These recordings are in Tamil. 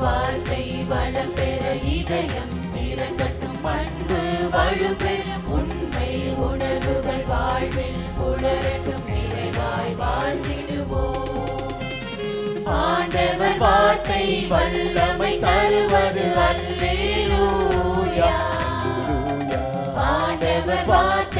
வார்த்தை வளம் பெற இதயம் திறக்கட்டும் அன்பு வலுப்பெறும். வார்த்தை வல்லமை தருவது அல்லேலூயா. ஆண்டவர் வார்த்தை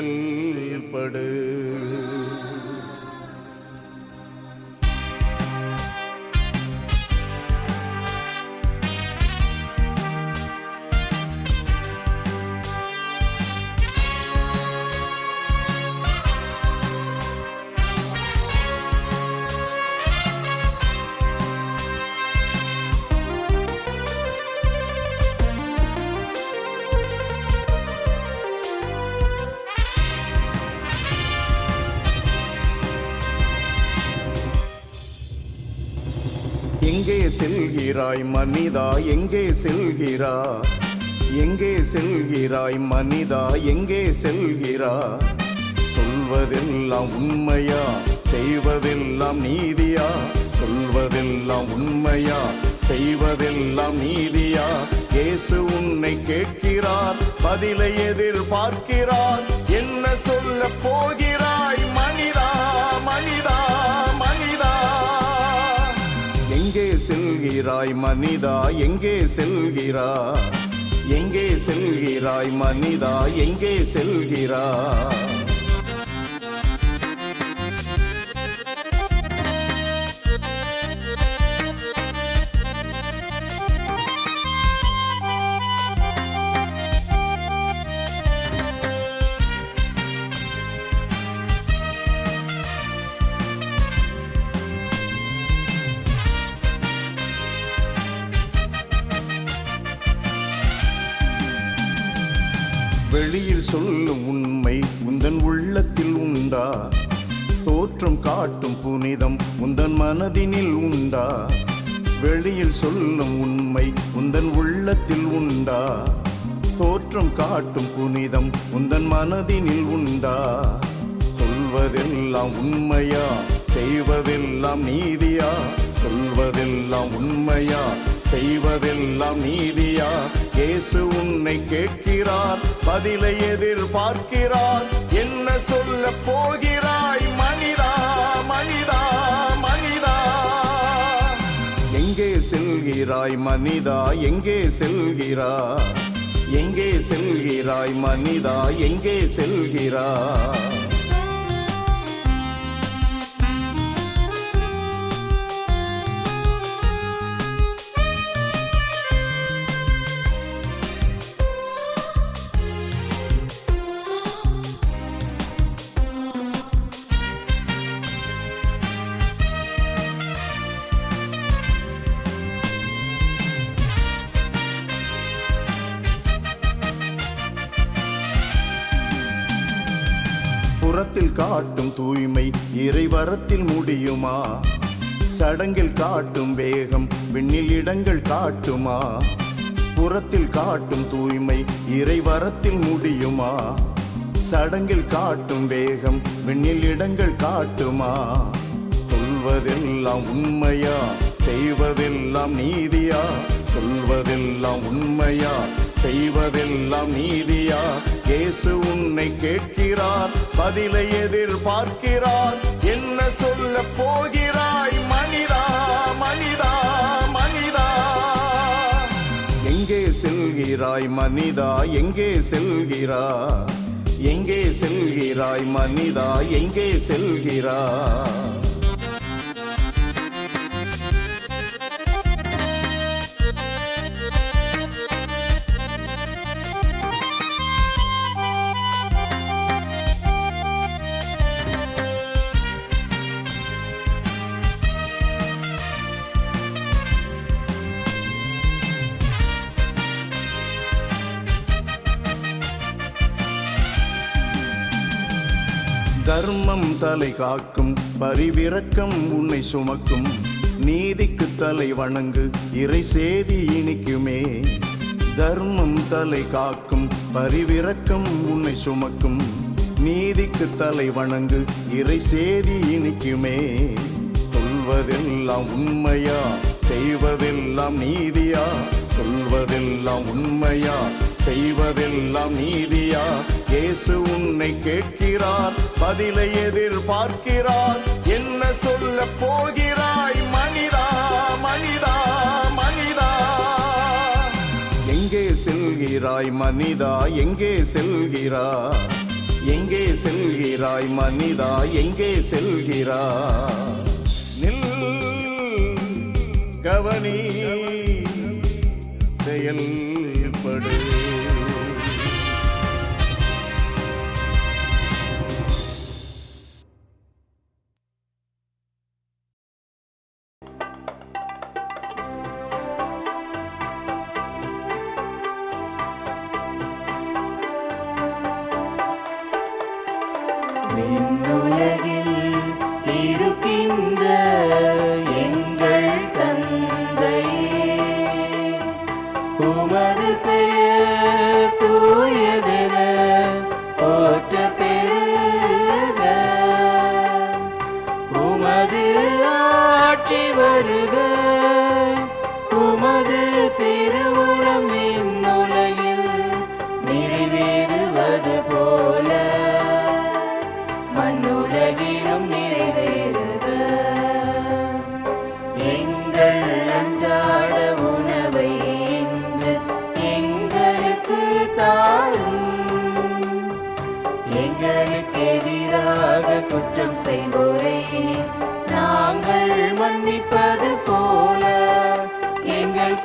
செயல்படு. எங்கே செல்கிறாய் மனிதா? எங்கே செல்கிறா? எங்கே செல்கிறாய் மனிதா? எங்கே செல்கிறா? சொல்வதெல்லாம் உண்மையா? செய்வதெல்லாம் நீதியா? சொல்வதெல்லாம் உண்மையா? செய்வதெல்லாம் நீதியா? இயேசு உன்னை கேட்கிறார் பதிலை எதிர்பார்க்கிறார். என்ன சொல்ல போகிறார்? செல்கிறாய் மனிதா எங்கே செல்கிறா எங்கே செல்கிறாய் மனிதா எங்கே செல்கிறா சொல்லும் உண்மை உந்தன் உள்ளத்தில் உண்டா? தோற்றம் காட்டும் புனிதம் உந்தன் மனதினில் உண்டா? வெளியில் சொல்லும் உண்மை உந்தன் உள்ளத்தில் உண்டா? தோற்றம் காட்டும் புனிதம் உந்தன் மனதினில் உண்டா? சொல்வதெல்லாம் உண்மையா? செய்வதெல்லாம் நீதியா? சொல்வதெல்லாம் உண்மையா? செய்வதெல்லாம் நீதியா? இயேசு உன்னை கேட்கிறார் பதிலை எதிர்பார்க்கிறார். என்ன சொல்ல போகிறாய்? மனிதா மனிதா மனிதா. எங்கே செல்கிறாய் மனிதா? எங்கே செல்கிறா எங்கே செல்கிறாய் மனிதா? எங்கே செல்கிறா காட்டும் தூய்மை இறைவரத்தில் முடியுமா? சடங்கில் காட்டும் வேகம் விண்ணில் இடங்கள் காட்டுமா? புறத்தில் காட்டும் தூய்மை இறைவரத்தில் முடியுமா? சடங்கில் காட்டும் வேகம் விண்ணில் இடங்கள் காட்டுமா? சொல்வதெல்லாம் உண்மையா? செய்வதெல்லாம் நீதியா? சொல்வதெல்லாம் உண்மையா? செய்வதெல்லாம் நீதியா? இயேசு உன்னை கேட்கிறார் பதிலை எதிர்பார்க்கிறார். என்ன சொல்ல போகிறாய்? மனிதா மனிதா மனிதா. எங்கே செல்கிறாய் மனிதா? எங்கே செல்கிறா? எங்கே செல்கிறாய் மனிதா? எங்கே செல்கிறா? தர்மம் தலை காக்கும் பரிவிறக்கம் உன்னை சுமக்கும். நீதிக்கு தலை வணங்கு இறை சேதி இனிக்குமே. தர்மம் தலை காக்கும் பரிவிறக்கம் உன்னை சுமக்கும். நீதிக்கு தலை வணங்கு இறை சேதி இனிக்குமே. சொல்வதெல்லாம் உண்மையா? செய்வதெல்லாம் நீதியா? சொல்வதெல்லாம் உண்மையா? செய்வதெல்லாம் நீதியா? இயேசு உன்னை கேட்கிறார் பதிலை எதிர்பார்க்கிறார். என்ன சொல்ல போகிறாய்? மனிதா மனிதா மனிதா. எங்கே செல்கிறாய் மனிதா? எங்கே செல்கிறா எங்கே செல்கிறாய் மனிதா? எங்கே செல்கிறா நில் கவனி. செயல்படு விண்ணுலகில் செய்வோரை. நாங்கள் மன்னிப்பது போல. எங்கள்